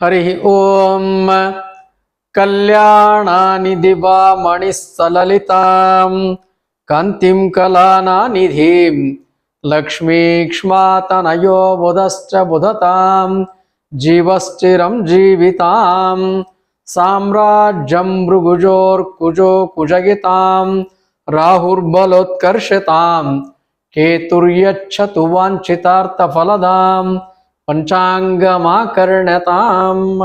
हरिः ॐ कल्याणानि दिवा मणिसललितां कान्तिं कलानानिधिं लक्ष्मीक्ष्मातनयो बुधश्च बुधता जीवश्चिरं जीविता साम्राज्यम भृगुजोर्कुजो कुजगिता राहुर्बलोत्कर्षतां केतुर्यच्छतु वाञ्छितार्थफलदाम् ಪಂಚಾಂಗಮಾಕರ್ಣ್ಯತಾಂ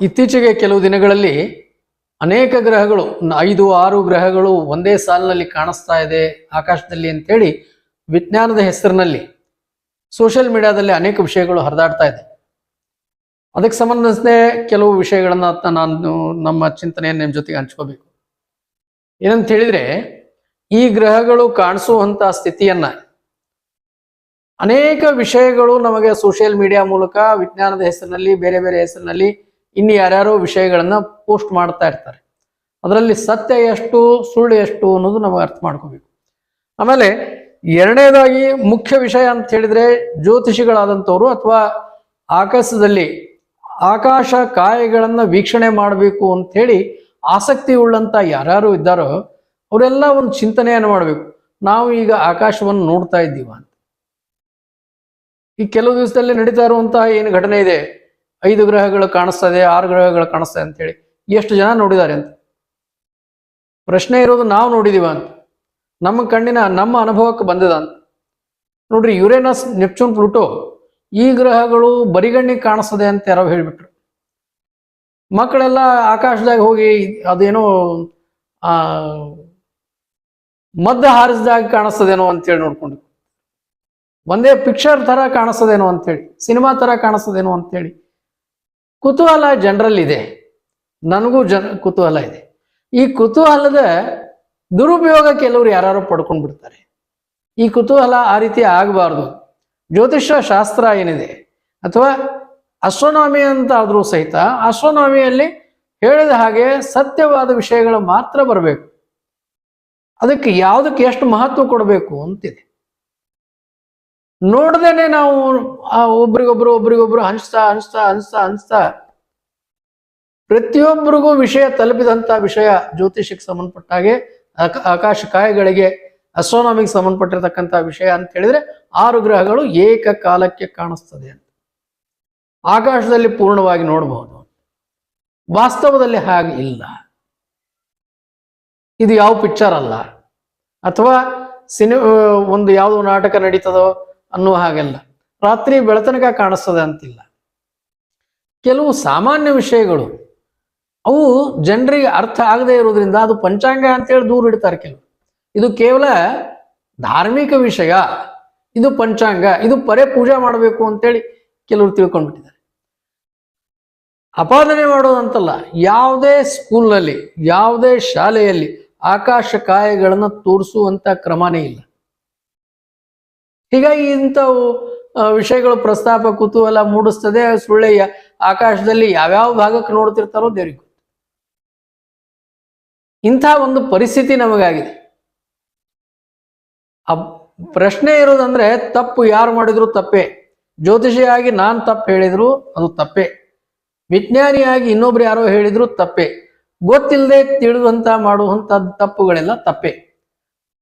ಇತ್ತೀಚೆಗೆ ಕೆಲವು ದಿನಗಳಲ್ಲಿ ಅನೇಕ ಗ್ರಹಗಳು ಐದು, ಆರು ಗ್ರಹಗಳು ಒಂದೇ ಸಾಲಿನಲ್ಲಿ ಕಾಣಿಸ್ತಾ ಇದೆ ಆಕಾಶದಲ್ಲಿ ಅಂತೇಳಿ ವಿಜ್ಞಾನದ ಹೆಸರಿನಲ್ಲಿ ಸೋಷಿಯಲ್ ಮೀಡಿಯಾದಲ್ಲಿ ಅನೇಕ ವಿಷಯಗಳು ಹರಿದಾಡ್ತಾ ಇದೆ. ಅದಕ್ಕೆ ಸಂಬಂಧಿಸಿದ ಕೆಲವು ವಿಷಯಗಳನ್ನ ನಾನು ನಮ್ಮ ಚಿಂತನೆಯನ್ನು ನಿಮ್ಮ ಜೊತೆಗೆ ಹಂಚ್ಕೋಬೇಕು. ಏನಂತ ಹೇಳಿದ್ರೆ, ಈ ಗ್ರಹಗಳು ಕಾಣಿಸುವಂತ ಸ್ಥಿತಿಯನ್ನ ಅನೇಕ ವಿಷಯಗಳು ನಮಗೆ ಸೋಷಿಯಲ್ ಮೀಡಿಯಾ ಮೂಲಕ, ವಿಜ್ಞಾನದ ಹೆಸರಿನಲ್ಲಿ, ಬೇರೆ ಬೇರೆ ಹೆಸರಿನಲ್ಲಿ ಇನ್ನು ಯಾರ್ಯಾರೋ ವಿಷಯಗಳನ್ನ ಪೋಸ್ಟ್ ಮಾಡ್ತಾ ಇರ್ತಾರೆ. ಅದರಲ್ಲಿ ಸತ್ಯ ಎಷ್ಟು, ಸುಳ್ಳು ಎಷ್ಟು ಅನ್ನೋದು ನಮಗೆ ಅರ್ಥ ಮಾಡ್ಕೋಬೇಕು. ಆಮೇಲೆ ಎರಡನೇದಾಗಿ ಮುಖ್ಯ ವಿಷಯ ಅಂತ ಹೇಳಿದ್ರೆ ಜ್ಯೋತಿಷಿಗಳಾದಂಥವ್ರು ಅಥವಾ ಆಕಾಶದಲ್ಲಿ ಆಕಾಶ ಕಾಯಗಳನ್ನ ವೀಕ್ಷಣೆ ಮಾಡಬೇಕು ಅಂತ ಹೇಳಿ ಆಸಕ್ತಿ ಉಳ್ಳಂತ ಯಾರ್ಯಾರು ಇದ್ದಾರೋ ಅವರೆಲ್ಲ ಒಂದು ಚಿಂತನೆಯನ್ನು ಮಾಡಬೇಕು. ನಾವು ಈಗ ಆಕಾಶವನ್ನು ನೋಡ್ತಾ ಇದ್ದೀವ ಈ ಕೆಲವು ದಿವಸದಲ್ಲಿ ನಡೀತಾ ಇರುವಂತಹ ಏನು ಘಟನೆ ಇದೆ? ಐದು ಗ್ರಹಗಳು ಕಾಣಿಸ್ತಾ ಆರು ಗ್ರಹಗಳು ಕಾಣಿಸ್ತಾ ಅಂತ ಹೇಳಿ ಎಷ್ಟು ಜನ ನೋಡಿದ್ದಾರೆ ಅಂತ? ಪ್ರಶ್ನೆ ಇರೋದು ನಾವು ನೋಡಿದೀವ ಅಂತ. ನಮ್ಮ ಕಣ್ಣಿನ, ನಮ್ಮ ಅನುಭವಕ್ಕೆ ಬಂದಿದ ಅಂತ. ನೋಡ್ರಿ, ಯುರೇನಸ್, ನೆಪ್ಚೂನ್, ಪ್ಲೂಟೋ ಈ ಗ್ರಹಗಳು ಬರಿಗಣ್ಣಿಗೆ ಕಾಣಿಸ್ತದೆ ಅಂತ ಯಾರೋ ಹೇಳಿಬಿಟ್ರು. ಮಕ್ಕಳೆಲ್ಲ ಆಕಾಶದಾಗ ಹೋಗಿ ಅದೇನೋ, ಆ, ಮದ್ದ ಹಾರಿಸಿದಾಗ ಕಾಣಿಸ್ತದೇನೋ ಅಂತೇಳಿ ನೋಡ್ಕೊಂಡು ಒಂದೇ ಪಿಕ್ಚರ್ ತರ ಕಾಣಿಸೋದೇನು ಅಂತೇಳಿ, ಸಿನಿಮಾ ತರ ಕಾಣಿಸೋದೇನು ಅಂತೇಳಿ. ಕುತೂಹಲ ಜನರಲ್ಲಿ ಇದೆ. ನನಗೂ ಜನ, ಕುತೂಹಲ ಇದೆ. ಈ ಕುತೂಹಲದ ದುರುಪಯೋಗ ಕೆಲವರು ಯಾರು ಪಡ್ಕೊಂಡು ಬಿಡ್ತಾರೆ. ಈ ಕುತೂಹಲ ಆ ರೀತಿ ಆಗಬಾರ್ದು. ಜ್ಯೋತಿಷ್ಯ ಶಾಸ್ತ್ರ ಏನಿದೆ, ಅಥವಾ ಅಸ್ಟ್ರೋನಾಮಿ ಅಂತ ಆದ್ರೂ ಸಹಿತ ಅಸ್ಟ್ರೋನಾಮಿಯಲ್ಲಿ ಹೇಳಿದ ಹಾಗೆ ಸತ್ಯವಾದ ವಿಷಯಗಳು ಮಾತ್ರ ಬರಬೇಕು. ಅದಕ್ಕೆ ಯಾವುದಕ್ಕೆ ಎಷ್ಟು ಮಹತ್ವ ಕೊಡಬೇಕು ಅಂತಿದೆ. ನೋಡ್ದೇನೆ ನಾವು ಒಬ್ರಿಗೊಬ್ರು ಒಬ್ರಿಗೊಬ್ರು ಹಂಚ್ತಾ ಹಂಚ್ತಾ ಹಂಚ್ತಾ ಹಂಚ್ತಾ ಪ್ರತಿಯೊಬ್ಬರಿಗೂ ವಿಷಯ ತಲುಪಿದಂತ ವಿಷಯ ಜ್ಯೋತಿಷಕ್ಕೆ ಸಂಬಂಧಪಟ್ಟ ಹಾಗೆ ಆಕ- ಆಕಾಶ ಕಾಯಗಳಿಗೆ ಅಸ್ಟ್ರೋನಾಮಿಗೆ ಸಂಬಂಧಪಟ್ಟಿರ್ತಕ್ಕಂಥ ವಿಷಯ ಅಂತ ಹೇಳಿದ್ರೆ ಆರು ಗ್ರಹಗಳು ಏಕಕಾಲಕ್ಕೆ ಕಾಣಿಸ್ತದೆ ಅಂತ. ಆಕಾಶದಲ್ಲಿ ಪೂರ್ಣವಾಗಿ ನೋಡಬಹುದು ವಾಸ್ತವದಲ್ಲಿ ಹಾಗೆ ಇಲ್ಲ. ಇದು ಯಾವ ಪಿಕ್ಚರ್ ಅಲ್ಲ. ಅಥವಾ ಸಿನಿ ಒಂದು ಯಾವುದೋ ನಾಟಕ ನಡೀತದೋ ಅನ್ನೋ ಹಾಗೆಲ್ಲ. ರಾತ್ರಿ ಬೆಳತನಕ ಕಾಣಿಸ್ತದೆ ಅಂತಿಲ್ಲ. ಕೆಲವು ಸಾಮಾನ್ಯ ವಿಷಯಗಳು, ಅವು ಜನರಿಗೆ ಅರ್ಥ ಆಗದೆ ಇರೋದ್ರಿಂದ ಅದು ಪಂಚಾಂಗ ಅಂತೇಳಿ ದೂರ ಇಡ್ತಾರೆ ಕೆಲವು ಇದು ಕೇವಲ ಧಾರ್ಮಿಕ ವಿಷಯ, ಇದು ಪಂಚಾಂಗ, ಇದು ಪರೆ ಪೂಜೆ ಮಾಡಬೇಕು ಅಂತೇಳಿ ಕೆಲವರು ತಿಳ್ಕೊಂಡ್ಬಿಟ್ಟಿದ್ದಾರೆ. ಅಪಾದನೆ ಮಾಡೋದಂತಲ್ಲ, ಯಾವುದೇ ಸ್ಕೂಲ್ನಲ್ಲಿ, ಯಾವುದೇ ಶಾಲೆಯಲ್ಲಿ ಆಕಾಶ ಕಾಯಗಳನ್ನು ತೋರಿಸುವಂತ ಕ್ರಮನೇ ಇಲ್ಲ. ಹೀಗಾಗಿ ಇಂಥವು ವಿಷಯಗಳು ಪ್ರಸ್ತಾಪ ಕುತೂಹಲ ಮೂಡಿಸ್ತದೆ. ಸುಳ್ಳೆಯ ಆಕಾಶದಲ್ಲಿ ಯಾವ್ಯಾವ ಭಾಗಕ್ಕೆ ನೋಡ್ತಿರ್ತಾರೋ ದೇವ್ರಿಗೆ. ಇಂಥ ಒಂದು ಪರಿಸ್ಥಿತಿ ನಮಗಾಗಿದೆ. ಆ ಪ್ರಶ್ನೆ ಇರೋದಂದ್ರೆ ತಪ್ಪು ಯಾರು ಮಾಡಿದ್ರು ತಪ್ಪೇ. ಜ್ಯೋತಿಷಿಯಾಗಿ ನಾನು ತಪ್ಪು ಹೇಳಿದ್ರು ಅದು ತಪ್ಪೇ. ವಿಜ್ಞಾನಿಯಾಗಿ ಇನ್ನೊಬ್ರು ಯಾರೋ ಹೇಳಿದ್ರು ತಪ್ಪೇ. ಗೊತ್ತಿಲ್ಲದೆ ತಿಳಿದಂತ ಮಾಡುವಂತ ತಪ್ಪುಗಳೆಲ್ಲ ತಪ್ಪೇ.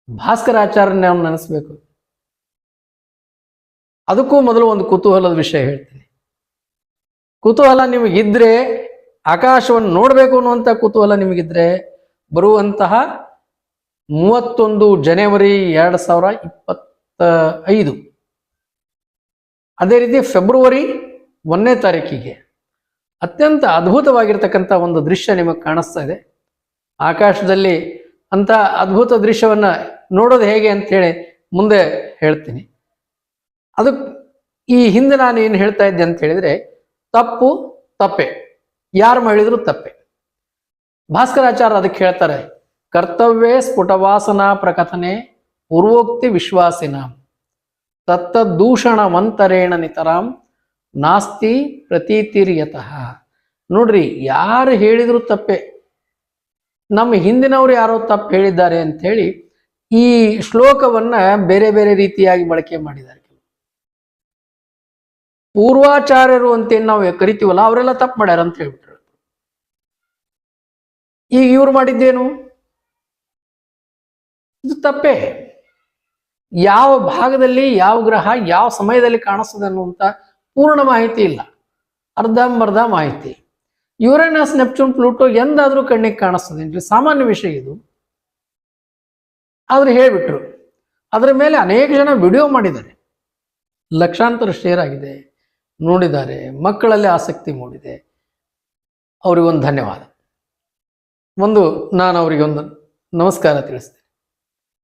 ಭಾಸ್ಕರಾಚಾರ್ಯ ನೆನೆಸ್ಬೇಕು. ಅದಕ್ಕೂ ಮೊದಲು ಒಂದು ಕುತೂಹಲದ ವಿಷಯ ಹೇಳ್ತೀನಿ. ಕುತೂಹಲ ನಿಮಗಿದ್ರೆ ಆಕಾಶವನ್ನು ನೋಡಬೇಕು ಅನ್ನುವಂಥ ಕುತೂಹಲ ನಿಮಗಿದ್ರೆ ಬರುವಂತಹ ಮೂವತ್ತೊಂದು ಜನವರಿ ಎರಡು ಸಾವಿರ ಇಪ್ಪತ್ತ ಐದು ಅದೇ ರೀತಿ ಫೆಬ್ರವರಿ ಒಂದನೇ ತಾರೀಕಿಗೆ ಅತ್ಯಂತ ಅದ್ಭುತವಾಗಿರ್ತಕ್ಕಂಥ ಒಂದು ದೃಶ್ಯ ನಿಮಗೆ ಕಾಣಿಸ್ತಾ ಇದೆ. ಆಕಾಶದಲ್ಲಿ ಅಂತ ಅದ್ಭುತ ದೃಶ್ಯವನ್ನು ನೋಡೋದು ಹೇಗೆ ಅಂತ ಹೇಳಿ ಮುಂದೆ ಹೇಳ್ತೀನಿ. ಅದಕ್ಕೆ ಈ ಹಿಂದೆ ನಾನು ಏನು ಹೇಳ್ತಾ ಇದ್ದೆ ಅಂತ ಹೇಳಿದ್ರೆ, ತಪ್ಪು ತಪ್ಪೆ. ಯಾರು ಮಾಡಿದ್ರು ತಪ್ಪೆ. ಭಾಸ್ಕರಾಚಾರ್ಯ ಅದಕ್ಕೆ ಹೇಳ್ತಾರೆ, ಕರ್ತವ್ಯ ಸ್ಫುಟವಾಸನಾ ಪ್ರಕಥನೆ ಪೂರ್ವೋಕ್ತಿ ವಿಶ್ವಾಸಿನ. ತತ್ತದೂಷಣ ಮಂತರೇಣ ನಿತರಾಂ ನಾಸ್ತಿ ಪ್ರತೀತಿರ್ಯತಃ. ನೋಡ್ರಿ, ಯಾರು ಹೇಳಿದ್ರು ತಪ್ಪೆ. ನಮ್ಮ ಹಿಂದಿನವರು ಯಾರೋ ತಪ್ಪು ಹೇಳಿದ್ದಾರೆ ಅಂತ ಹೇಳಿ ಈ ಶ್ಲೋಕವನ್ನ ಬೇರೆ ಬೇರೆ ರೀತಿಯಾಗಿ ಬಳಕೆ ಮಾಡಿದ್ದಾರೆ. ಪೂರ್ವಾಚಾರ್ಯರು ಅಂತ ಏನ್ ನಾವು ಕರಿತೀವಲ್ಲ, ಅವರೆಲ್ಲ ತಪ್ಪು ಮಾಡ್ಯಾರ ಅಂತ ಹೇಳ್ಬಿಟ್ರು. ಈಗ ಇವ್ರು ಮಾಡಿದ್ದೇನು? ಇದು ತಪ್ಪೇ. ಯಾವ ಭಾಗದಲ್ಲಿ, ಯಾವ ಗ್ರಹ, ಯಾವ ಸಮಯದಲ್ಲಿ ಕಾಣಿಸ್ತದೆ ಅನ್ನುವಂತ ಪೂರ್ಣ ಮಾಹಿತಿ ಇಲ್ಲ. ಅರ್ಧಂಬರ್ಧ ಮಾಹಿತಿ. ಯುರೇನಸ್, ನೆಪ್ಚೂನ್, ಪ್ಲೂಟೋ ಎಂದಾದ್ರೂ ಕಣ್ಣಿಗೆ ಕಾಣಿಸ್ತದೆ ಸಾಮಾನ್ಯ ವಿಷಯ ಇದು. ಆದ್ರೆ ಹೇಳ್ಬಿಟ್ರು. ಅದರ ಮೇಲೆ ಅನೇಕ ಜನ ವಿಡಿಯೋ ಮಾಡಿದ್ದಾರೆ. ಲಕ್ಷಾಂತರ ಶೇರ್ ಆಗಿದೆ. ನೋಡಿದ್ದಾರೆ, ಮಕ್ಕಳಲ್ಲಿ ಆಸಕ್ತಿ ಮೂಡಿದೆ. ಅವರಿಗೊಂದು ಧನ್ಯವಾದ. ಒಂದು, ನಾನು ಅವರಿಗೆ ಒಂದು ನಮಸ್ಕಾರ ತಿಳಿಸ್ತೇನೆ.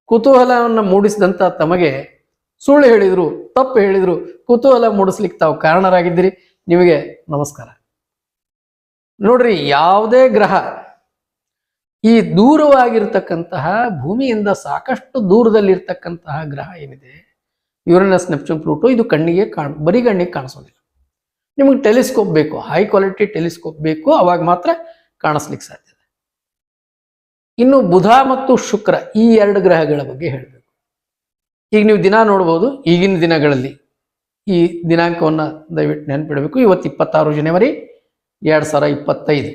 ಕುತೂಹಲವನ್ನು ಮೂಡಿಸಿದಂತ ತಮಗೆ ಸುಳ್ಳು ಹೇಳಿದರು, ತಪ್ಪು ಹೇಳಿದರು, ಕುತೂಹಲ ಮೂಡಿಸ್ಲಿಕ್ಕೆ ತಾವು ಕಾರಣರಾಗಿದ್ದೀರಿ, ನಿಮಗೆ ನಮಸ್ಕಾರ. ನೋಡ್ರಿ, ಯಾವುದೇ ಗ್ರಹ ಈ ದೂರವಾಗಿರ್ತಕ್ಕಂತಹ ಭೂಮಿಯಿಂದ ಸಾಕಷ್ಟು ದೂರದಲ್ಲಿರ್ತಕ್ಕಂತಹ ಗ್ರಹ ಏನಿದೆ, ಯುರೇನಸ್ ನೆಪ್ಚೂನ್ ಪ್ಲೂಟೋ ಇದು ಕಣ್ಣಿಗೆ ಕಾಣ್, ಬರೀ ಕಣ್ಣಿಗೆ ಕಾಣಿಸೋದಿಲ್ಲ. ನಿಮಗೆ ಟೆಲಿಸ್ಕೋಪ್ ಬೇಕು ಹೈ ಕ್ವಾಲಿಟಿ ಟೆಲಿಸ್ಕೋಪ್ ಬೇಕು, ಅವಾಗ ಮಾತ್ರ ಕಾಣಿಸ್ಲಿಕ್ಕೆ ಸಾಧ್ಯ ಇನ್ನು ಬುಧ ಮತ್ತು ಶುಕ್ರ ಈ ಎರಡು ಗ್ರಹಗಳ ಬಗ್ಗೆ ಹೇಳಬೇಕು. ಈಗ ನೀವು ದಿನ ನೋಡ್ಬೋದು, ಈಗಿನ ದಿನಗಳಲ್ಲಿ ಈ ದಿನಾಂಕವನ್ನು ದಯವಿಟ್ಟು ನೆನಪಿಡಬೇಕು. ಇವತ್ತು ಇಪ್ಪತ್ತಾರು ಜನವರಿ, ಎರಡು ಸಾವಿರ ಇಪ್ಪತ್ತೈದು.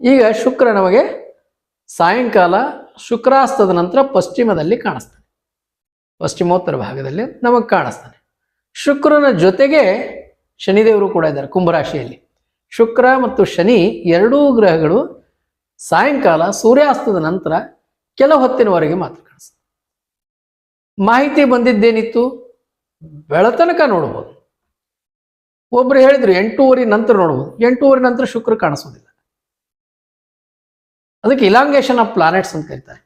ಈಗ ಶುಕ್ರ ನಮಗೆ ಸಾಯಂಕಾಲ ಶುಕ್ರಾಸ್ತದ ನಂತರ ಪಶ್ಚಿಮದಲ್ಲಿ ಕಾಣಿಸ್ತಾನೆ ಪಶ್ಚಿಮೋತ್ತರ ಭಾಗದಲ್ಲಿ ನಮಗೆ ಕಾಣಿಸ್ತಾನೆ ಶುಕ್ರನ ಜೊತೆಗೆ ಶನಿದೇವರು ಕೂಡ ಇದ್ದಾರೆ ಕುಂಭರಾಶಿಯಲ್ಲಿ. ಶುಕ್ರ ಮತ್ತು ಶನಿ ಎರಡೂ ಗ್ರಹಗಳು ಸಾಯಂಕಾಲ ಸೂರ್ಯಾಸ್ತದ ನಂತರ ಕೆಲ ಹೊತ್ತಿನವರೆಗೆ ಮಾತ್ರ ಕಾಣಿಸ್ತದೆ ಮಾಹಿತಿ ಬಂದಿದ್ದೇನಿತ್ತು? ಬೆಳತನಕ ನೋಡ್ಬೋದು. ಒಬ್ರು ಹೇಳಿದ್ರು ಎಂಟೂವರೆ ನಂತರ ನೋಡ್ಬೋದು. ಎಂಟೂವರೆ ನಂತರ ಶುಕ್ರ ಕಾಣಿಸೋದಿಲ್ಲ. ಅದಕ್ಕೆ ಇಲಾಂಗೇಶನ್ ಆಫ್ ಪ್ಲಾನೆಟ್ಸ್ ಅಂತ ಕರೀತಾರೆ.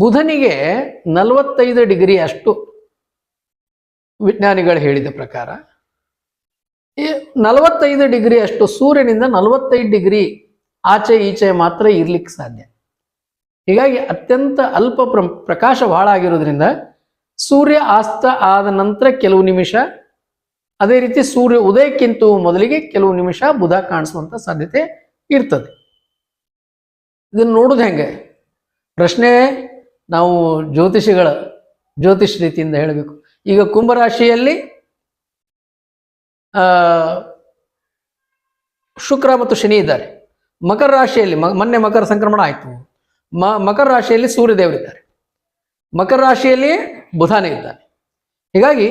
ಬುಧನಿಗೆ ನಲವತ್ತೈದು ಡಿಗ್ರಿ ಅಷ್ಟು ವಿಜ್ಞಾನಿಗಳು ಹೇಳಿದ ಪ್ರಕಾರ ಈ ನಲವತ್ತೈದು ಡಿಗ್ರಿ ಅಷ್ಟು ಸೂರ್ಯನಿಂದ ನಲವತ್ತೈದು ಡಿಗ್ರಿ ಆಚೆ ಈಚೆ ಮಾತ್ರ ಇರ್ಲಿಕ್ಕೆ ಸಾಧ್ಯ. ಹೀಗಾಗಿ ಅತ್ಯಂತ ಅಲ್ಪ ಪ್ರ ಪ್ರಕಾಶ ಬಹಳ ಆಗಿರೋದ್ರಿಂದ ಸೂರ್ಯ ಆಸ್ತ ಆದ ನಂತರ ಕೆಲವು ನಿಮಿಷ, ಅದೇ ರೀತಿ ಸೂರ್ಯ ಉದಯಕ್ಕಿಂತ ಮೊದಲಿಗೆ ಕೆಲವು ನಿಮಿಷ ಬುಧ ಕಾಣಿಸುವಂತ ಸಾಧ್ಯತೆ ಇರ್ತದೆ. ಇದನ್ನು ನೋಡುದು ಹೆಂಗೆ? ಪ್ರಶ್ನೆ ನಾವು ಜ್ಯೋತಿಷಿಗಳ, ಜ್ಯೋತಿಷ್ ರೀತಿಯಿಂದ ಹೇಳಬೇಕು. ಈಗ ಕುಂಭರಾಶಿಯಲ್ಲಿ ಶುಕ್ರ ಮತ್ತು ಶನಿ ಇದ್ದಾರೆ. ಮಕರ ರಾಶಿಯಲ್ಲಿ ಮೊನ್ನೆ ಮಕರ ಸಂಕ್ರಮಣ ಆಯ್ತು. ಮ, ಮಕರ ರಾಶಿಯಲ್ಲಿ ಸೂರ್ಯದೇವರಿದ್ದಾರೆ ಮಕರ ರಾಶಿಯಲ್ಲಿ ಬುಧನೇ ಇದ್ದಾನೆ. ಹೀಗಾಗಿ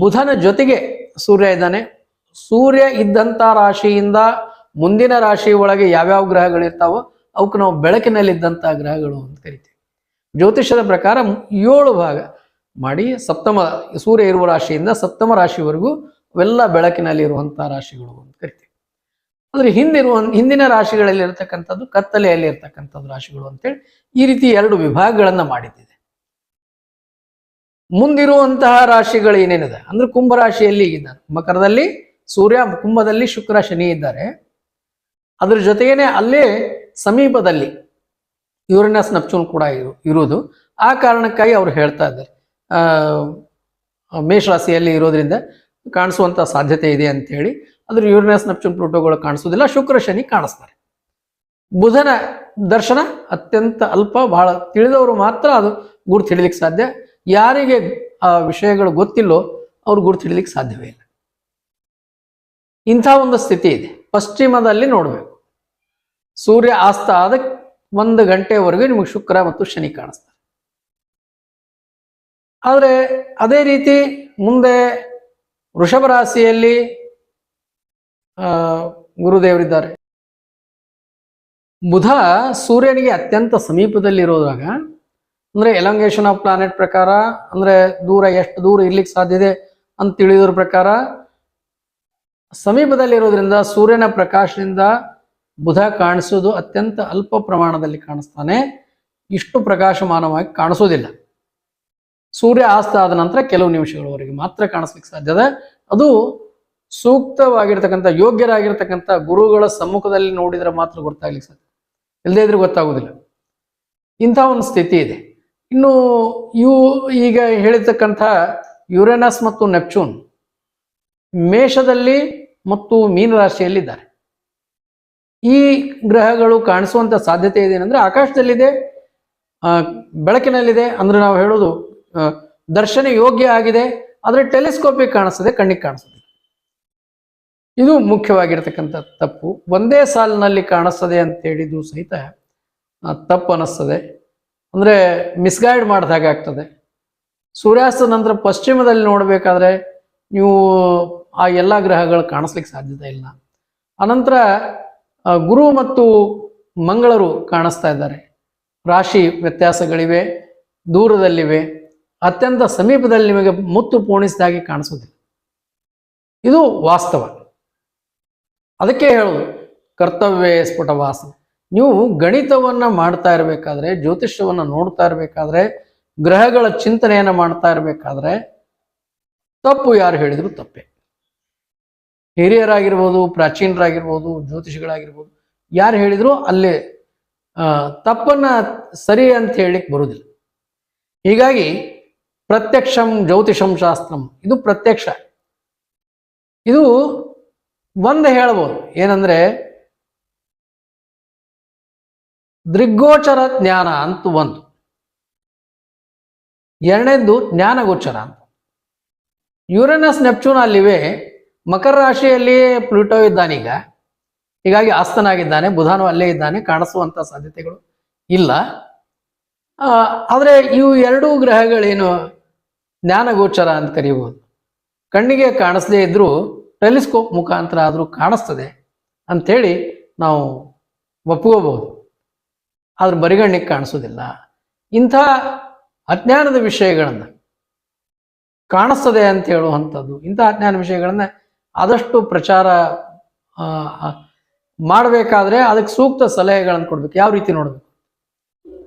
ಬುಧನ ಜೊತೆಗೆ ಸೂರ್ಯ ಇದ್ದಾನೆ. ಸೂರ್ಯ ಇದ್ದಂಥ ರಾಶಿಯಿಂದ ಮುಂದಿನ ರಾಶಿ ಒಳಗೆ ಯಾವ್ಯಾವ ಗ್ರಹಗಳಿರ್ತಾವೋ ಅವಕ್ಕೆ ನಾವು ಬೆಳಕಿನಲ್ಲಿದ್ದಂಥ ಗ್ರಹಗಳು ಅಂತ ಕರಿತೀವಿ. ಜ್ಯೋತಿಷ್ಯದ ಪ್ರಕಾರ ಏಳು ಭಾಗ ಮಾಡಿ ಸಪ್ತಮ, ಸೂರ್ಯ ಇರುವ ರಾಶಿಯಿಂದ ಸಪ್ತಮ ರಾಶಿವರೆಗೂ ಅವೆಲ್ಲ ಬೆಳಕಿನಲ್ಲಿ ಇರುವಂತಹ ರಾಶಿಗಳು ಅಂತ ಕರಿತೀವಿ. ಅಂದ್ರೆ ಹಿಂದಿರುವ, ಹಿಂದಿನ ರಾಶಿಗಳಲ್ಲಿ ಇರತಕ್ಕಂಥದ್ದು ಕತ್ತಲೆಯಲ್ಲಿ ಇರ್ತಕ್ಕಂಥದ್ದು ರಾಶಿಗಳು ಅಂತೇಳಿ ಈ ರೀತಿ ಎರಡು ವಿಭಾಗಗಳನ್ನ ಮಾಡಿದ್ದಿದೆ. ಮುಂದಿರುವಂತಹ ರಾಶಿಗಳು ಏನೇನಿದೆ? ಅಂದ್ರೆ ಕುಂಭ ರಾಶಿಯಲ್ಲಿ ಇದ್ದಾನೆ ಮಕರದಲ್ಲಿ ಸೂರ್ಯ, ಕುಂಭದಲ್ಲಿ ಶುಕ್ರ, ಶನಿ ಇದ್ದಾರೆ. ಅದ್ರ ಜೊತೆಗೇನೆ ಅಲ್ಲೇ ಸಮೀಪದಲ್ಲಿ ಯೂರಿನಸ್, ನಪ್ಚೂನ್ ಕೂಡ ಇರು, ಇರುವುದು. ಆ ಕಾರಣಕ್ಕಾಗಿ ಅವ್ರು ಹೇಳ್ತಾ ಇದ್ದಾರೆ. ಆ ಮೇಷರಾಶಿಯಲ್ಲಿ ಇರೋದ್ರಿಂದ ಕಾಣಿಸುವಂತ ಸಾಧ್ಯತೆ ಇದೆ ಅಂತ ಹೇಳಿ ಅಂದ್ರೆ ಯೂರಿನಸ್ ನಪ್ಚೂನ್ ಪ್ಲೂಟೋಗಳು ಕಾಣಿಸೋದಿಲ್ಲ ಶುಕ್ರ ಶನಿ ಕಾಣಿಸ್ತಾರೆ. ಬುಧನ ದರ್ಶನ ಅತ್ಯಂತ ಅಲ್ಪ, ಬಹಳ ತಿಳಿದವರು ಮಾತ್ರ ಅದು ಗುರುತು ಹಿಡಿಲಿಕ್ಕೆ ಸಾಧ್ಯ. ಯಾರಿಗೆ ಆ ವಿಷಯಗಳು ಗೊತ್ತಿಲ್ಲೋ ಅವ್ರು ಗುರುತು ಹಿಡಿಲಿಕ್ಕೆ ಸಾಧ್ಯವೇ ಇಲ್ಲ. ಇಂಥ ಒಂದು ಸ್ಥಿತಿ ಇದೆ. ಪಶ್ಚಿಮದಲ್ಲಿ ನೋಡಬೇಕು. ಸೂರ್ಯ ಆಸ್ತ ಆದ ಒಂದು ಗಂಟೆವರೆಗೂ ನಿಮಗೆ ಶುಕ್ರ ಮತ್ತು ಶನಿ ಕಾಣಿಸ್ತಾರೆ. ಆದರೆ ಅದೇ ರೀತಿ ಮುಂದೆ ವೃಷಭ ರಾಶಿಯಲ್ಲಿ ಗುರುದೇವರಿದ್ದಾರೆ. ಬುಧ ಸೂರ್ಯನಿಗೆ ಅತ್ಯಂತ ಸಮೀಪದಲ್ಲಿ ಇರೋದಾಗ ಅಂದ್ರೆ ಎಲಂಗೇಶನ್ ಆಫ್ ಪ್ಲಾನೆಟ್ ಪ್ರಕಾರ, ಅಂದ್ರೆ ದೂರ ಎಷ್ಟು ದೂರ ಇರ್ಲಿಕ್ಕೆ ಸಾಧ್ಯತೆ ಅಂತ ತಿಳಿದ್ರ ಪ್ರಕಾರ, ಸಮೀಪದಲ್ಲಿರೋದ್ರಿಂದ ಸೂರ್ಯನ ಪ್ರಕಾಶದಿಂದ ಬುಧ ಕಾಣಿಸೋದು ಅತ್ಯಂತ ಅಲ್ಪ ಪ್ರಮಾಣದಲ್ಲಿ ಕಾಣಿಸ್ತಾನೆ. ಇಷ್ಟು ಪ್ರಕಾಶಮಾನವಾಗಿ ಕಾಣಿಸೋದಿಲ್ಲ. ಸೂರ್ಯ ಆಸ್ತ ಆದ ನಂತರ ಕೆಲವು ನಿಮಿಷಗಳವರೆಗೆ ಮಾತ್ರ ಕಾಣಿಸ್ಲಿಕ್ಕೆ ಸಾಧ್ಯದ ಅದು. ಸೂಕ್ತವಾಗಿರ್ತಕ್ಕಂಥ, ಯೋಗ್ಯರಾಗಿರ್ತಕ್ಕಂಥ ಗುರುಗಳ ಸಮ್ಮುಖದಲ್ಲಿ ನೋಡಿದ್ರೆ ಮಾತ್ರ ಗೊತ್ತಾಗ್ಲಿಕ್ಕೆ ಸಾಧ್ಯ. ಇಲ್ಲದೇ ಇದ್ರೆ ಗೊತ್ತಾಗೋದಿಲ್ಲ. ಇಂಥ ಒಂದು ಸ್ಥಿತಿ ಇದೆ. ಇನ್ನು ಇವು ಈಗ ಹೇಳಿರ್ತಕ್ಕಂಥ ಯುರೇನಸ್ ಮತ್ತು ನೆಪ್ಚೂನ್ ಮೇಷದಲ್ಲಿ ಮತ್ತು ಮೀನರಾಶಿಯಲ್ಲಿದ್ದಾರೆ ಈ ಗ್ರಹಗಳು ಕಾಣಿಸುವಂತ ಸಾಧ್ಯತೆ ಇದೆ ಏನಂದ್ರೆ ಆಕಾಶದಲ್ಲಿದೆ ಬೆಳಕಿನಲ್ಲಿದೆ ಅಂದ್ರೆ ನಾವು ಹೇಳೋದು ದರ್ಶನ ಯೋಗ್ಯ ಆಗಿದೆ, ಆದರೆ ಟೆಲಿಸ್ಕೋಪಿಗೆ ಕಾಣಿಸ್ತದೆ, ಕಣ್ಣಿಗೆ ಕಾಣಿಸ್ತದೆ. ಇದು ಮುಖ್ಯವಾಗಿರ್ತಕ್ಕಂಥ ತಪ್ಪು. ಒಂದೇ ಸಾಲಿನಲ್ಲಿ ಕಾಣಿಸ್ತದೆ ಅಂತ ಹೇಳಿದ್ದು ಸಹಿತ ತಪ್ಪು ಅನ್ನಿಸ್ತದೆ ಅಂದರೆ ಮಿಸ್ಗೈಡ್ ಮಾಡಿದಾಗ ಆಗ್ತದೆ. ಸೂರ್ಯಾಸ್ತ ನಂತರ ಪಶ್ಚಿಮದಲ್ಲಿ ನೋಡಬೇಕಾದ್ರೆ ನೀವು ಆ ಎಲ್ಲ ಗ್ರಹಗಳು ಕಾಣಿಸ್ಲಿಕ್ಕೆ ಸಾಧ್ಯತೆ ಇಲ್ಲ. ಅನಂತರ ಗುರು ಮತ್ತು ಮಂಗಳರು ಕಾಣಿಸ್ತಾ ಇದ್ದಾರೆ. ರಾಶಿ ವ್ಯತ್ಯಾಸಗಳಿವೆ, ದೂರದಲ್ಲಿವೆ. ಅತ್ಯಂತ ಸಮೀಪದಲ್ಲಿ ನಿಮಗೆ ಮುತ್ತು ಪೋಣಿಸಿದಾಗೆ ಕಾಣಿಸೋದಿಲ್ಲ ಇದು ವಾಸ್ತವ. ಅದಕ್ಕೆ ಹೇಳೋದು ಕರ್ತವ್ಯ ಸ್ಫುಟ ವಾಸ್ತವ ನೀವು ಗಣಿತವನ್ನ ಮಾಡ್ತಾ ಇರಬೇಕಾದ್ರೆ, ಜ್ಯೋತಿಷ್ಯವನ್ನ ನೋಡ್ತಾ ಇರಬೇಕಾದ್ರೆ, ಗ್ರಹಗಳ ಚಿಂತನೆಯನ್ನ ಮಾಡ್ತಾ ಇರಬೇಕಾದ್ರೆ, ತಪ್ಪು ಯಾರು ಹೇಳಿದ್ರು ತಪ್ಪೆ. ಹಿರಿಯರಾಗಿರ್ಬೋದು, ಪ್ರಾಚೀನರಾಗಿರ್ಬೋದು, ಜ್ಯೋತಿಷಿಗಳಾಗಿರ್ಬೋದು, ಯಾರು ಹೇಳಿದ್ರು ಅಲ್ಲಿ ತಪ್ಪನ್ನ ಸರಿ ಅಂತ ಹೇಳಿಕ್ ಬರುವುದಿಲ್ಲ. ಹೀಗಾಗಿ ಪ್ರತ್ಯಕ್ಷಂ ಜ್ಯೋತಿಷಂ ಶಾಸ್ತ್ರಂ. ಇದು ಪ್ರತ್ಯಕ್ಷ. ಇದು ಒಂದು ಹೇಳ್ಬೋದು. ಏನಂದ್ರೆ, ದೃಗ್ಗೋಚರ ಜ್ಞಾನ ಅಂತ ಒಂದು. ಎರಡನೇದು ಜ್ಞಾನಗೋಚರ ಅಂತ. ಯುರೇನಸ್ ನೆಪ್ಚೂನ್ ಅಲ್ಲಿವೆ. ಮಕರ ರಾಶಿಯಲ್ಲಿ ಪ್ಲೂಟೋ ಇದ್ದಾನೀಗ ಹೀಗಾಗಿ ಆಸ್ತನಾಗಿದ್ದಾನೆ ಬುಧಾನು ಅಲ್ಲೇ ಇದ್ದಾನೆ, ಕಾಣಿಸುವಂತ ಸಾಧ್ಯತೆಗಳು ಇಲ್ಲ. ಆದರೆ ಆದ್ರೆ ಇವು ಎರಡೂ ಗ್ರಹಗಳೇನು ಜ್ಞಾನಗೋಚರ ಅಂತ ಕರೀಬಹುದು ಕಣ್ಣಿಗೆ ಕಾಣಿಸದೇ ಇದ್ರೂ ಟೆಲಿಸ್ಕೋಪ್ ಮುಖಾಂತರ ಆದರೂ ಕಾಣಿಸ್ತದೆ ಅಂಥೇಳಿ ನಾವು ಒಪ್ಕೋಬಹುದು ಆದ್ರೆ ಬರಿಗಣ್ಣಿಗೆ ಕಾಣಿಸೋದಿಲ್ಲ ಇಂಥ ಅಜ್ಞಾನದ ವಿಷಯಗಳನ್ನು ಕಾಣಿಸ್ತದೆ ಅಂತ ಹೇಳುವಂಥದ್ದು, ಇಂಥ ಅಜ್ಞಾನ ವಿಷಯಗಳನ್ನ ಆದಷ್ಟು ಪ್ರಚಾರ ಮಾಡಬೇಕಾದ್ರೆ ಅದಕ್ಕೆ ಸೂಕ್ತ ಸಲಹೆಗಳನ್ನು ಕೊಡ್ಬೇಕು. ಯಾವ ರೀತಿ ನೋಡಬೇಕು?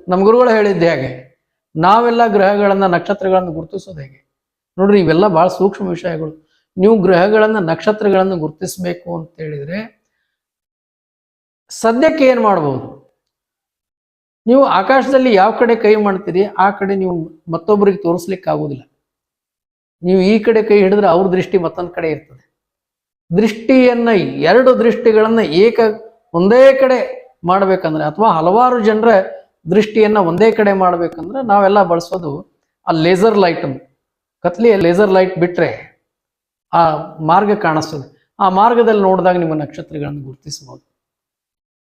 ನಮ್ಮ ಗುರುಗಳು ಹೇಳಿದ್ದೆ ಹಾಗೆ? ನಾವೆಲ್ಲ ಗ್ರಹಗಳನ್ನ ನಕ್ಷತ್ರಗಳನ್ನು ಗುರುತಿಸೋದು ಹೇಗೆ? ನೋಡ್ರಿ, ಇವೆಲ್ಲ ಬಹಳ ಸೂಕ್ಷ್ಮ ವಿಷಯಗಳು. ನೀವು ಗ್ರಹಗಳನ್ನ ನಕ್ಷತ್ರಗಳನ್ನು ಗುರುತಿಸಬೇಕು ಅಂತ ಹೇಳಿದ್ರೆ, ಸದ್ಯಕ್ಕೆ ಏನ್ ಮಾಡ್ಬೋದು? ನೀವು ಆಕಾಶದಲ್ಲಿ ಯಾವ ಕಡೆ ಕೈ ಮಾಡ್ತೀರಿ, ಆ ಕಡೆ ನೀವು ಮತ್ತೊಬ್ಬರಿಗೆ ತೋರಿಸ್ಲಿಕ್ಕೆ ಆಗುದಿಲ್ಲ. ನೀವು ಈ ಕಡೆ ಕೈ ಹಿಡಿದ್ರೆ ಅವ್ರ ದೃಷ್ಟಿ ಮತ್ತೊಂದು ಕಡೆ ಇರ್ತದೆ. ದೃಷ್ಟಿಯನ್ನ, ಎರಡು ದೃಷ್ಟಿಗಳನ್ನ ಏಕ, ಒಂದೇ ಕಡೆ ಮಾಡ್ಬೇಕಂದ್ರೆ, ಅಥವಾ ಹಲವಾರು ಜನರ ದೃಷ್ಟಿಯನ್ನ ಒಂದೇ ಕಡೆ ಮಾಡ್ಬೇಕಂದ್ರೆ ನಾವೆಲ್ಲ ಬಳಸೋದು ಆ ಲೇಸರ್ ಲೈಟ್ ಕತ್ಲಿಯ ಲೇಸರ್ ಲೈಟ್ ಬಿಟ್ಟರೆ ಆ ಮಾರ್ಗ ಕಾಣಿಸ್ತದೆ. ಆ ಮಾರ್ಗದಲ್ಲಿ ನೋಡಿದಾಗ ನಿಮ್ಮ ನಕ್ಷತ್ರಗಳನ್ನು ಗುರುತಿಸಬಹುದು.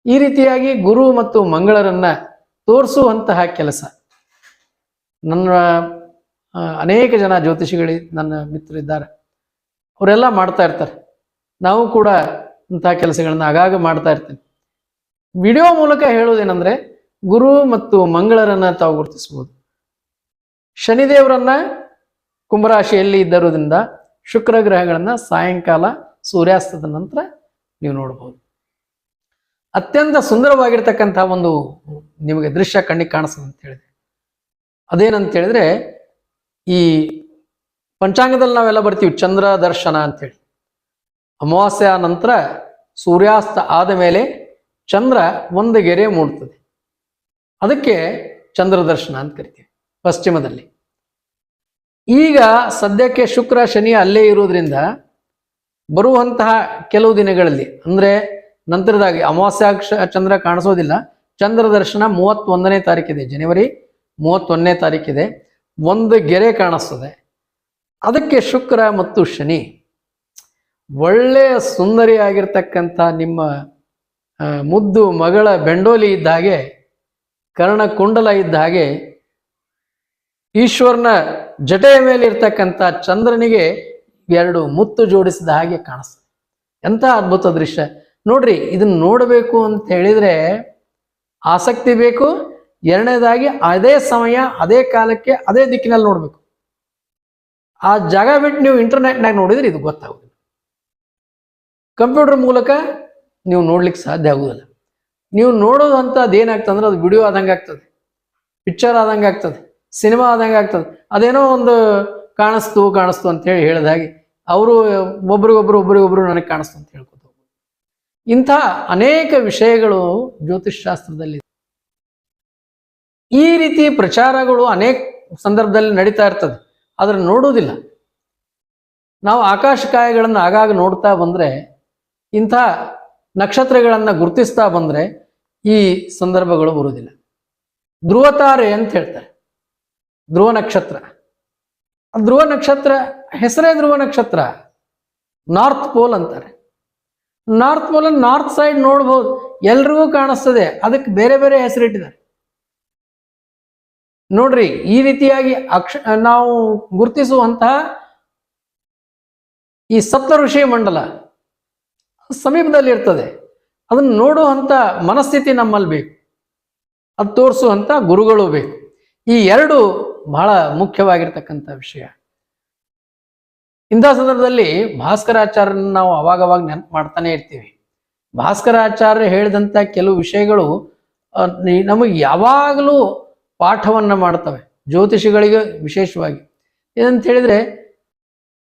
ಈ ರೀತಿಯಾಗಿ ಗುರು ಮತ್ತು ಮಂಗಳರನ್ನ ತೋರಿಸುವಂತಹ ಕೆಲಸ. ನನ್ನ ಅನೇಕ ಜನ ಜ್ಯೋತಿಷಿಗಳಿ ನನ್ನ ಮಿತ್ರರಿದ್ದಾರೆ. ಅವರೆಲ್ಲ ಮಾಡ್ತಾ ಇರ್ತಾರೆ. ನಾವು ಕೂಡ ಇಂತಹ ಕೆಲಸಗಳನ್ನ ಆಗಾಗ ಮಾಡ್ತಾ ಇರ್ತೀವಿ. ವಿಡಿಯೋ ಮೂಲಕ ಹೇಳೋದೇನೆಂದ್ರೆ ಗುರು ಮತ್ತು ಮಂಗಳರನ್ನ ತಾವು ಗುರುತಿಸಬಹುದು. ಶನಿದೇವರನ್ನ ಕುಂಭರಾಶಿಯಲ್ಲಿ ಇದ್ದರೋದ್ರಿಂದ ಶುಕ್ರ ಗ್ರಹಗಳನ್ನ ಸಾಯಂಕಾಲ ಸೂರ್ಯಾಸ್ತದ ನಂತರ ನೀವು ನೋಡಬಹುದು. ಅತ್ಯಂತ ಸುಂದರವಾಗಿರ್ತಕ್ಕಂಥ ಒಂದು ನಿಮಗೆ ದೃಶ್ಯ ಕಣ್ಣಿಗೆ ಕಾಣಿಸ್ತದೆ ಅಂತ ಹೇಳಿದೆ. ಅದೇನಂತ ಹೇಳಿದ್ರೆ ಈ ಪಂಚಾಂಗದಲ್ಲಿ ನಾವೆಲ್ಲ ಬರ್ತೀವಿ ಚಂದ್ರ ದರ್ಶನ ಅಂತೇಳಿ. ಅಮಾವಾಸ್ಯ ನಂತರ ಸೂರ್ಯಾಸ್ತ ಆದ ಮೇಲೆ ಚಂದ್ರ ಒಂದು ಗೆರೆ ಮೂಡ್ತದೆ. ಅದಕ್ಕೆ ಚಂದ್ರದರ್ಶನ ಅಂತ ಕರಿತೀವಿ, ಪಶ್ಚಿಮದಲ್ಲಿ. ಈಗ ಸದ್ಯಕ್ಕೆ ಶುಕ್ರ ಶನಿ ಅಲ್ಲೇ ಇರೋದ್ರಿಂದ ಬರುವಂತಹ ಕೆಲವು ದಿನಗಳಲ್ಲಿ, ಅಂದ್ರೆ ನಂತರದಾಗಿ ಅಮಾವಾಸ್ಯಾಕ್ಷ ಚಂದ್ರ ಕಾಣಿಸೋದಿಲ್ಲ ಚಂದ್ರ ದರ್ಶನ ಮೂವತ್ತೊಂದನೇ ತಾರೀಕಿದೆ, ಜನವರಿ ಮೂವತ್ತೊಂದನೇ ತಾರೀಕಿದೆ, ಒಂದು ಗೆರೆ ಕಾಣಿಸ್ತದೆ. ಅದಕ್ಕೆ ಶುಕ್ರ ಮತ್ತು ಶನಿ ಒಳ್ಳೆಯ ಸುಂದರಿಯಾಗಿರ್ತಕ್ಕಂಥ ನಿಮ್ಮ ಮುದ್ದು ಮಗಳ ಬೆಂಡೋಲಿ ಇದ್ದ ಹಾಗೆ ಕರ್ಣಕುಂಡಲ ಇದ್ದ ಹಾಗೆ ಈಶ್ವರನ ಜಟೆಯ ಮೇಲೆ ಇರ್ತಕ್ಕಂಥ ಚಂದ್ರನಿಗೆ ಎರಡು ಮುತ್ತು ಜೋಡಿಸಿದ ಹಾಗೆ ಕಾಣಿಸ್ತದೆ ಎಂಥ ಅದ್ಭುತ ದೃಶ್ಯ. ನೋಡ್ರಿ, ಇದನ್ನ ನೋಡಬೇಕು ಅಂತ ಹೇಳಿದ್ರೆ ಆಸಕ್ತಿ ಬೇಕು, ಎರಡನೇದಾಗಿ ಅದೇ ಸಮಯ, ಅದೇ ಕಾಲಕ್ಕೆ, ಅದೇ ದಿಕ್ಕಿನಲ್ಲಿ ನೋಡಬೇಕು. ಆ ಜಾಗ ಬಿಟ್ಟು ನೀವು ಇಂಟರ್ನೆಟ್ನಾಗ ನೋಡಿದ್ರೆ ಇದು ಗೊತ್ತಾಗುದಿಲ್ಲ. ಕಂಪ್ಯೂಟರ್ ಮೂಲಕ ನೀವು ನೋಡ್ಲಿಕ್ಕೆ ಸಾಧ್ಯ ಆಗುದಿಲ್ಲ. ನೀವು ನೋಡೋದು ಅಂತ ಅದೇನಾಗ್ತದೆ ಅದು ವಿಡಿಯೋ ಆದಂಗೆ ಆಗ್ತದೆ. ಪಿಕ್ಚರ್ ಆದಂಗೆ ಆಗ್ತದೆ. ಸಿನಿಮಾ ಆದಂಗೆ ಆಗ್ತದೆ. ಅದೇನೋ ಒಂದು ಕಾಣಿಸ್ತು ಕಾಣಿಸ್ತು ಅಂತ ಹೇಳಿ ಹೇಳಿದಾಗೆ ಅವರು ಒಬ್ರಿಗೊಬ್ರು ಒಬ್ರಿಗೊಬ್ರು ನನಗೆ ಕಾಣಿಸ್ತು ಅಂತ ಹೇಳ್ಕೊತ ಇಂಥ ಅನೇಕ ವಿಷಯಗಳು ಜ್ಯೋತಿಷ್ ಶಾಸ್ತ್ರದಲ್ಲಿ ಈ ರೀತಿ ಪ್ರಚಾರಗಳು ಅನೇಕ ಸಂದರ್ಭದಲ್ಲಿ ನಡೀತಾ ಇರ್ತದೆ. ಆದ್ರೆ ನೋಡುವುದಿಲ್ಲ. ನಾವು ಆಕಾಶಕಾಯಗಳನ್ನು ಆಗಾಗ ನೋಡ್ತಾ ಬಂದ್ರೆ ಇಂಥ ನಕ್ಷತ್ರಗಳನ್ನ ಗುರುತಿಸ್ತಾ ಬಂದ್ರೆ ಈ ಸಂದರ್ಭಗಳು ಬರುವುದಿಲ್ಲ. ಧ್ರುವತಾರೆ ಅಂತ ಹೇಳ್ತಾರೆ. ಧ್ರುವ ನಕ್ಷತ್ರ. ಧ್ರುವ ನಕ್ಷತ್ರ, ಹೆಸರೇ ಧ್ರುವ ನಕ್ಷತ್ರ. ನಾರ್ತ್ ಪೋಲ್ ಅಂತಾರೆ. ನಾರ್ತ್ ಪೋಲ್ ನಾರ್ತ್ ಸೈಡ್ ನೋಡ್ಬೋದು. ಎಲ್ರಿಗೂ ಕಾಣಿಸ್ತದೆ. ಅದಕ್ಕೆ ಬೇರೆ ಬೇರೆ ಹೆಸರಿಟ್ಟಿದ್ದಾರೆ ನೋಡ್ರಿ, ಈ ರೀತಿಯಾಗಿ ಅಕ್ಷ, ನಾವು ಗುರುತಿಸುವಂತಹ ಈ ಸಪ್ತ ಋಷಿ ಮಂಡಲ ಸಮೀಪದಲ್ಲಿ ಇರ್ತದೆ ಅದನ್ನು ನೋಡುವಂಥ ಮನಸ್ಥಿತಿ ನಮ್ಮಲ್ಲಿ ಬೇಕು. ಅದು ತೋರಿಸುವಂಥ ಗುರುಗಳು ಬೇಕು. ಈ ಎರಡು ಬಹಳ ಮುಖ್ಯವಾಗಿರ್ತಕ್ಕಂಥ ವಿಷಯ. ಇಂಥ ಸಂದರ್ಭದಲ್ಲಿ ಭಾಸ್ಕರಾಚಾರ್ಯನ ನಾವು ಅವಾಗವಾಗ ನೆನಪು ಮಾಡ್ತಾನೆ ಇರ್ತೀವಿ. ಭಾಸ್ಕರಾಚಾರ್ಯ ಹೇಳಿದಂಥ ಕೆಲವು ವಿಷಯಗಳು ನಮಗೆ ಯಾವಾಗಲೂ ಪಾಠವನ್ನ ಮಾಡ್ತವೆ. ಜ್ಯೋತಿಷಿಗಳಿಗೆ ವಿಶೇಷವಾಗಿ. ಏನಂತ ಹೇಳಿದ್ರೆ,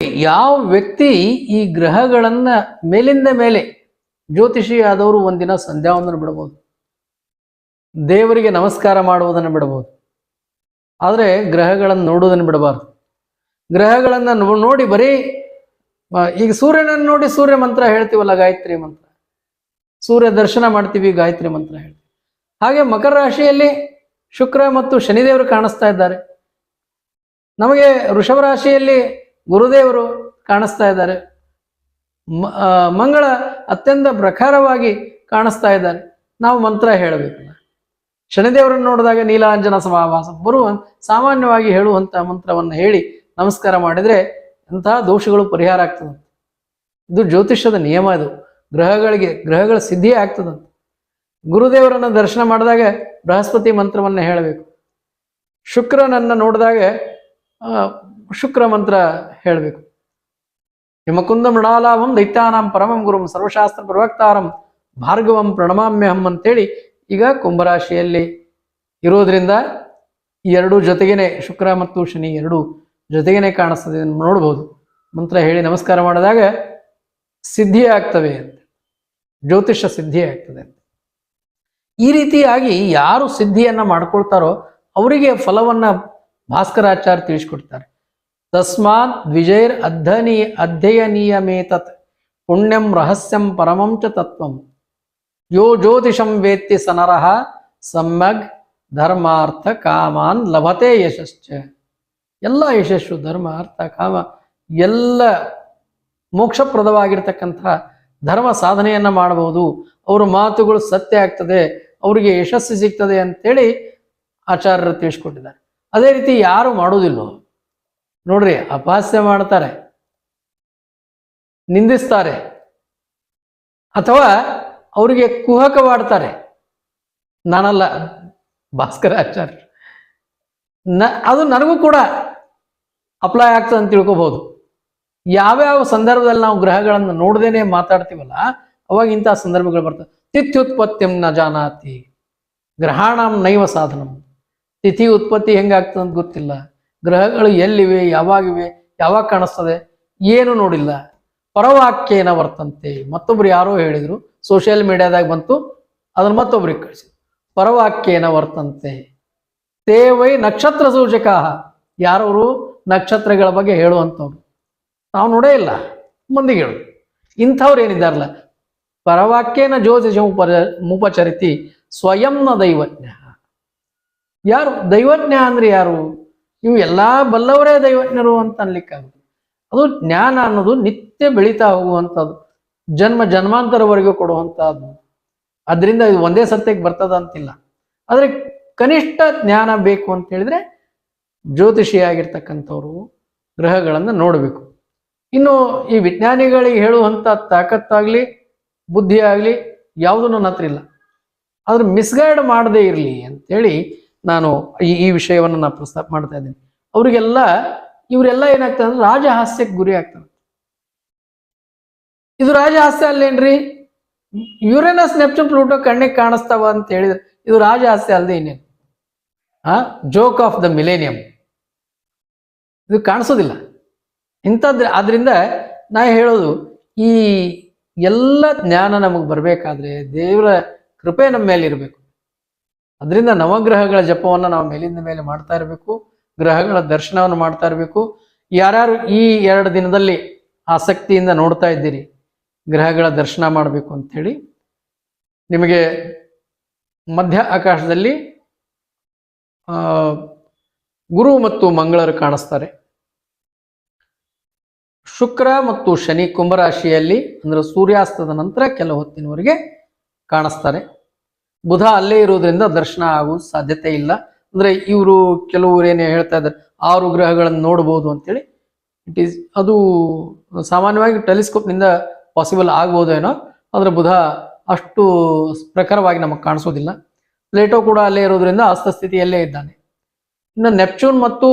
ಯಾವ ವ್ಯಕ್ತಿ ಈ ಗ್ರಹಗಳನ್ನ ಮೇಲಿಂದ ಮೇಲೆ ಜ್ಯೋತಿಷಿ ಆದವರು ಒಂದಿನ ಸಂಧ್ಯಾವಂದನ ಬಿಡಬಹುದು ದೇವರಿಗೆ ನಮಸ್ಕಾರ ಮಾಡುವುದನ್ನು ಬಿಡಬಹುದು ಆದರೆ ಗ್ರಹಗಳನ್ನು ನೋಡುವುದನ್ನು ಬಿಡಬಾರ್ದು. ಗ್ರಹಗಳನ್ನ ನೋಡಿ ಬರೀ ಈಗ ಸೂರ್ಯನನ್ನು ನೋಡಿ ಸೂರ್ಯ ಮಂತ್ರ ಹೇಳ್ತೀವಲ್ಲ, ಗಾಯತ್ರಿ ಮಂತ್ರ. ಸೂರ್ಯ ದರ್ಶನ ಮಾಡ್ತೀವಿ, ಗಾಯತ್ರಿ ಮಂತ್ರ ಹೇಳ್ತೀವಿ. ಹಾಗೆ ಮಕರ ರಾಶಿಯಲ್ಲಿ ಶುಕ್ರ ಮತ್ತು ಶನಿದೇವರು ಕಾಣಿಸ್ತಾ ಇದ್ದಾರೆ. ನಮಗೆ ವೃಷಭ ರಾಶಿಯಲ್ಲಿ ಗುರುದೇವರು ಕಾಣಿಸ್ತಾ ಇದ್ದಾರೆ. ಮಂಗಳ ಅತ್ಯಂತ ಪ್ರಖರವಾಗಿ ಕಾಣಿಸ್ತಾ ಇದ್ದಾನೆ. ನಾವು ಮಂತ್ರ ಹೇಳಬೇಕು. ಶನಿದೇವರನ್ನು ನೋಡಿದಾಗ ನೀಲಾಂಜನ ಸಮಾವಾಸ. ಬರು ಸಾಮಾನ್ಯವಾಗಿ ಹೇಳುವಂಥ ಮಂತ್ರವನ್ನು ಹೇಳಿ ನಮಸ್ಕಾರ ಮಾಡಿದರೆ ಎಂತಹ ದೋಷಗಳು ಪರಿಹಾರ ಆಗ್ತದಂತೆ. ಇದು ಜ್ಯೋತಿಷ್ಯದ ನಿಯಮ ಇದು. ಗ್ರಹಗಳಿಗೆ, ಗ್ರಹಗಳ ಸಿದ್ಧಿಯೇ ಆಗ್ತದಂತೆ. ಗುರುದೇವರನ್ನು ದರ್ಶನ ಮಾಡಿದಾಗ ಬೃಹಸ್ಪತಿ ಮಂತ್ರವನ್ನು ಹೇಳಬೇಕು. ಶುಕ್ರನನ್ನು ನೋಡಿದಾಗ ಶುಕ್ರ ಮಂತ್ರ ಹೇಳಬೇಕು. ಹಿಮಕುಂದ ಮೃಣಾಲಾಭಂ ದೈತ್ಯಾನಾಂ ಪರಮಂ ಗುರುಂ ಸರ್ವಶಾಸ್ತ್ರ ಪ್ರವಕ್ತಾರಂ ಭಾರ್ಗವಂ ಪ್ರಣಮಾಮ್ಯಹಂ ಅಂತೇಳಿ ಈಗ ಕುಂಭರಾಶಿಯಲ್ಲಿ ಇರೋದ್ರಿಂದ ಎರಡು ಜೊತೆಗೇನೆ ಶುಕ್ರ ಮತ್ತು ಶನಿ ಎರಡು ಜೊತೆಗೇನೆ ಕಾಣಿಸ್ತದೆ ನೋಡ್ಬೋದು. ಮಂತ್ರ ಹೇಳಿ ನಮಸ್ಕಾರ ಮಾಡಿದಾಗ ಸಿದ್ಧಿ ಆಗ್ತವೆ ಅಂತ. ಜ್ಯೋತಿಷ ಸಿದ್ಧಿ ಆಗ್ತದೆ ಅಂತ. ಈ ರೀತಿಯಾಗಿ ಯಾರು ಸಿದ್ಧಿಯನ್ನ ಮಾಡ್ಕೊಳ್ತಾರೋ ಅವರಿಗೆ ಫಲವನ್ನ ಭಾಸ್ಕರಾಚಾರ್ಯ ತಿಳಿಸ್ಕೊಡ್ತಾರೆ. ತಸ್ಮಾತ್ ದ್ವಿಜೈರ್ ಅಧ್ಯನಿ ಅಧ್ಯಯನೀಯಮೇತತ್. ಪುಣ್ಯಂ ರಹಸ್ಯಂ ಪರಮಂ ಚ ತತ್ವಂ. ಯೋ ಜ್ಯೋತಿಷಂ ವೇತ್ತಿ ಸನರಃ ಸಮ್ಯಗ್ ಧರ್ಮಾರ್ಥ ಕಾಮಾನ್ ಲಭತೆ ಯಶಶ್ಚ. ಎಲ್ಲ ಯಶಸ್ಸು, ಧರ್ಮ, ಅರ್ಥ, ಕಾಮ, ಎಲ್ಲ ಮೋಕ್ಷಪ್ರದವಾಗಿರ್ತಕ್ಕಂಥ ಧರ್ಮ ಸಾಧನೆಯನ್ನ ಮಾಡಬಹುದು. ಅವರ ಮಾತುಗಳು ಸತ್ಯ ಆಗ್ತದೆ, ಅವರಿಗೆ ಯಶಸ್ಸು ಸಿಗ್ತದೆ ಅಂತೇಳಿ ಆಚಾರ್ಯರು ತಿಳಿಸ್ಕೊಟ್ಟಿದ್ದಾರೆ. ಅದೇ ರೀತಿ ಯಾರು ಮಾಡೋದಿಲ್ಲೋ ನೋಡ್ರಿ ಅಪಾಸ್ಯ ಮಾಡ್ತಾರೆ, ನಿಂದಿಸ್ತಾರೆ, ಅಥವಾ ಅವರಿಗೆ ಕುಹಕವಾಡ್ತಾರೆ ನಾನಲ್ಲ, ಭಾಸ್ಕರ ಆಚಾರ್ಯ. ನ, ಅದು ನನಗೂ ಕೂಡ ಅಪ್ಲೈ ಆಗ್ತದೆ ಅಂತ ತಿಳ್ಕೊಬಹುದು ಯಾವ್ಯಾವ ಸಂದರ್ಭದಲ್ಲಿ ನಾವು ಗ್ರಹಗಳನ್ನು ನೋಡ್ದೇನೆ ಮಾತಾಡ್ತೀವಲ್ಲ, ಅವಾಗ ಇಂತಹ ಸಂದರ್ಭಗಳು ಬರ್ತವೆ. ತಿಥ್ಯುತ್ಪತ್ತಿ ನ ಜಾನಾತಿ, ಗ್ರಹಾಣಂ ನೈವ ಸಾಧನಂ. ತಿಥಿ ಉತ್ಪತ್ತಿ ಹೆಂಗಾಗ್ತದಂತ ಗೊತ್ತಿಲ್ಲ. ಗ್ರಹಗಳು ಎಲ್ಲಿವೆ, ಯಾವಾಗಿವೆ, ಯಾವಾಗ ಕಾಣಿಸ್ತದೆ ಏನು ನೋಡಿಲ್ಲ. ಪರವಾಕ್ಯೇನ ವರ್ತಂತೆ. ಮತ್ತೊಬ್ರು ಯಾರೋ ಹೇಳಿದ್ರು ಸೋಷಿಯಲ್ ಮೀಡಿಯಾದಾಗ ಬಂತು, ಅದನ್ನ ಮತ್ತೊಬ್ರಿಗೆ ಕಳಿಸಿದ್ರು. ಪರವಾಕ್ಯೇನ ವರ್ತಂತೆ. ತೇವೈ ನಕ್ಷತ್ರ ಸೂಚಕ ಯಾರವರು ನಕ್ಷತ್ರಗಳ ಬಗ್ಗೆ ಹೇಳುವಂಥವ್ರು? ನಾವು ನೋಡೇ ಇಲ್ಲ. ಮಂದಿಗೆ ಹೇಳು. ಇಂಥವ್ರು ಏನಿದ್ದಾರಲ್ಲ, ಪರವಾಕ್ಯೇನ ಜ್ಯೋತಿಷ ಉಪರ ಮುಪಚರಿತಿ ಸ್ವಯಂನ ದೈವಜ್ಞ. ಯಾರು ದೈವಜ್ಞ ಅಂದ್ರೆ ಯಾರು? ಇವು ಎಲ್ಲಾ ಬಲ್ಲವರೇ ದೈವಜ್ಞರು ಅಂತ ಅನ್ಲಿಕ್ಕಾಗುತ್ತೆ ಅದು ಜ್ಞಾನ ಅನ್ನೋದು ನಿತ್ಯ ಬೆಳೀತಾ ಹೋಗುವಂಥದ್ದು. ಜನ್ಮ ಜನ್ಮಾಂತರವರೆಗೂ ಕೊಡುವಂಥದ್ದು. ಅದರಿಂದ ಇದು ಒಂದೇ ಸತ್ಯಕ್ಕೆ ಬರ್ತದ ಅಂತಿಲ್ಲ. ಆದರೆ ಕನಿಷ್ಠ ಜ್ಞಾನ ಬೇಕು ಅಂತ ಹೇಳಿದ್ರೆ ಜ್ಯೋತಿಷಿಯಾಗಿರ್ತಕ್ಕಂಥವ್ರು ಗ್ರಹಗಳನ್ನು ನೋಡಬೇಕು. ಇನ್ನು ಈ ವಿಜ್ಞಾನಿಗಳಿಗೆ ಹೇಳುವಂಥ ತಾಕತ್ತಾಗಲಿ ಬುದ್ಧಿ ಆಗಲಿ ಯಾವುದೂ ನನ್ನ ಹತ್ರ ಇಲ್ಲ. ಆದ್ರೆ ಮಿಸ್ಗೈಡ್ ಮಾಡದೇ ಇರಲಿ ಅಂತೇಳಿ ನಾನು ಈ ಈ ವಿಷಯವನ್ನು ನಾನು ಪ್ರಸ್ತಾಪ ಮಾಡ್ತಾ ಇದ್ದೀನಿ. ಅವರಿಗೆಲ್ಲ, ಇವರೆಲ್ಲ ಏನಾಗ್ತದೆ ಅಂದ್ರೆ ರಾಜಹಾಸ್ಯಕ್ಕೆ ಗುರಿ ಆಗ್ತದೆ. ಇದು ರಾಜಹಾಸ್ಯ ಅಲ್ಲೇನ್ರಿ? ಯುರೇನಸ್ ನೆಪ್ಚೂನ್ ಪ್ಲೂಟೋ ಕಣ್ಣಿಗೆ ಕಾಣಿಸ್ತಾವ ಅಂತ ಹೇಳಿದ್ರೆ ಇದು ರಾಜಹಾಸ್ಯ ಅಲ್ಲದೆ ಇನ್ನೇನು? ಆ ಜೋಕ್ ಆಫ್ ದ ಮಿಲೇನಿಯಂ. ಇದು ಕಾಣಿಸೋದಿಲ್ಲ. ಇಂಥದ್ದು ಆದ್ರಿಂದ ನಾ ಹೇಳೋದು, ಈ ಎಲ್ಲ ಜ್ಞಾನ ನಮಗೆ ಬರಬೇಕಾದ್ರೆ ದೇವರ ಕೃಪೆ ನಮ್ಮ ಮೇಲೆ ಇರಬೇಕು ಅದರಿಂದ ನವಗ್ರಹಗಳ ಜಪವನ್ನು ನಾವು ಮೇಲಿಂದ ಮೇಲೆ ಮಾಡ್ತಾ ಇರಬೇಕು. ಗ್ರಹಗಳ ದರ್ಶನವನ್ನು ಮಾಡ್ತಾ ಇರಬೇಕು. ಯಾರ್ಯಾರು ಈ ಎರಡು ದಿನದಲ್ಲಿ ಆಸಕ್ತಿಯಿಂದ ನೋಡ್ತಾ ಇದ್ದೀರಿ, ಗ್ರಹಗಳ ದರ್ಶನ ಮಾಡಬೇಕು ಅಂಥೇಳಿ ನಿಮಗೆ ಮಧ್ಯ ಆಕಾಶದಲ್ಲಿ ಗುರು ಮತ್ತು ಮಂಗಳರು ಕಾಣಿಸ್ತಾರೆ. ಶುಕ್ರ ಮತ್ತು ಶನಿ ಕುಂಭರಾಶಿಯಲ್ಲಿ ಅಂದ್ರೆ ಸೂರ್ಯಾಸ್ತದ ನಂತರ ಕೆಲವು ಹೊತ್ತಿನವರೆಗೆ ಕಾಣಿಸ್ತಾರೆ. ಬುಧ ಅಲ್ಲೇ ಇರೋದ್ರಿಂದ ದರ್ಶನ ಆಗುವ ಸಾಧ್ಯತೆ ಇಲ್ಲ. ಅಂದ್ರೆ ಇವರು ಕೆಲವರು ಏನೇ ಹೇಳ್ತಾ ಇದ್ದಾರೆ, ಆರು ಗ್ರಹಗಳನ್ನು ನೋಡಬಹುದು ಅಂತೇಳಿ ಇಟ್ ಈಸ್ ಅದು ಸಾಮಾನ್ಯವಾಗಿ ಟೆಲಿಸ್ಕೋಪ್ನಿಂದ ಪಾಸಿಬಲ್ ಆಗ್ಬೋದೇನೋ ಆದರೆ ಬುಧ ಅಷ್ಟು ಪ್ರಖರವಾಗಿ ನಮಗೆ ಕಾಣಿಸೋದಿಲ್ಲ. ಪ್ಲೇಟೋ ಕೂಡ ಅಲ್ಲೇ ಇರೋದ್ರಿಂದ ಅಸ್ತಸ್ಥಿತಿಯಲ್ಲೇ ಇದ್ದಾನೆ. ಇನ್ನು ನೆಪ್ಚೂನ್ ಮತ್ತು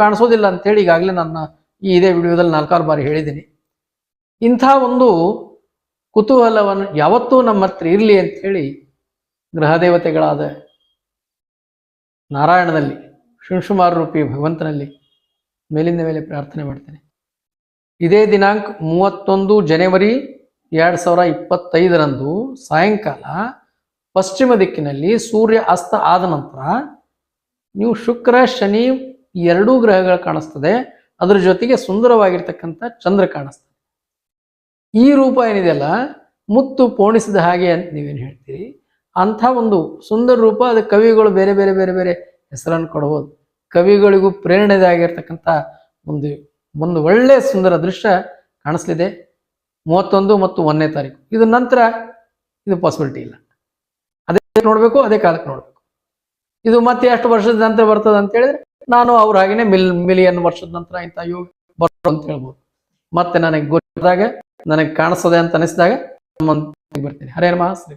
ಕಾಣಿಸೋದಿಲ್ಲ ಅಂತೇಳಿ ಈಗಾಗಲೇ ನನ್ನ ಈ ಇದೇ ವಿಡಿಯೋದಲ್ಲಿ ನಾಲ್ಕಾರು ಬಾರಿ ಹೇಳಿದ್ದೀನಿ. ಇಂಥ ಒಂದು ಕುತೂಹಲವನ್ನು ಯಾವತ್ತೂ ನಮ್ಮ ಹತ್ರ ಇರಲಿ ಅಂಥೇಳಿ ಗ್ರಹದೇವತೆಗಳಾದ ನಾರಾಯಣದಲ್ಲಿ ಶುಂಶುಮಾರ ರೂಪಿ ಭಗವಂತನಲ್ಲಿ ಮೇಲಿಂದ ಮೇಲೆ ಪ್ರಾರ್ಥನೆ ಮಾಡ್ತೇನೆ. ಇದೇ ದಿನಾಂಕ ಮೂವತ್ತೊಂದು ಜನವರಿ ಎರಡು ಸಾವಿರ ಇಪ್ಪತ್ತೈದರಂದು ಸಾಯಂಕಾಲ ಪಶ್ಚಿಮ ದಿಕ್ಕಿನಲ್ಲಿ ಸೂರ್ಯ ಅಸ್ತ ಆದ ನಂತರ ನೀವು ಶುಕ್ರ, ಶನಿ ಎರಡೂ ಗ್ರಹಗಳು ಕಾಣಿಸ್ತದೆ. ಅದರ ಜೊತೆಗೆ ಸುಂದರವಾಗಿರ್ತಕ್ಕಂಥ ಚಂದ್ರ ಕಾಣಿಸ್ತದೆ. ಈ ರೂಪ ಏನಿದೆಯಲ್ಲ, ಮುತ್ತು ಪೋಣಿಸಿದ ಹಾಗೆ ಅಂತ ನೀವೇನು ಹೇಳ್ತೀರಿ? ಅಂಥ ಒಂದು ಸುಂದರ ರೂಪ ಅದು ಕವಿಗಳು ಬೇರೆ ಬೇರೆ ಬೇರೆ ಬೇರೆ ಹೆಸರನ್ನು ಕೊಡ್ಬೋದು ಕವಿಗಳಿಗೂ ಪ್ರೇರಣೆದಾಗಿರ್ತಕ್ಕಂಥ ಒಂದು ಒಂದು ಒಳ್ಳೆಯ ಸುಂದರ ದೃಶ್ಯ ಕಾಣಿಸ್ಲಿದೆ. ಮೂವತ್ತೊಂದು ಮತ್ತು ಒಂದನೇ ತಾರೀಕು. ಇದು ನಂತರ ಇದು ಪಾಸಿಬಿಲಿಟಿ ಇಲ್ಲ. ಅದೇ ನೋಡಬೇಕು, ಅದೇ ಕಾಲಕ್ಕೆ ನೋಡಬೇಕು. ಇದು ಮತ್ತೆ ಎಷ್ಟು ವರ್ಷದ ನಂತರ ಬರ್ತದೆ ಅಂತ ಹೇಳಿದ್ರೆ, ನಾನು ಅವ್ರ ಹಾಗೇನೆ ಮಿಲ್, ಮಿಲಿಯನ್ ವರ್ಷದ ನಂತರ ಇಂಥ ಯೋಗ ಬರ್ತದೆ ಅಂತ ಹೇಳ್ಬೋದು. ಮತ್ತೆ ನನಗೆ ಗೊತ್ತಾದಾಗ, ನನಗೆ ಕಾಣಿಸದೆ ಅಂತ ಅನಿಸಿದಾಗ ಬರ್ತೀನಿ. ಹರೇ ನಮಃ ಶ್ರೀ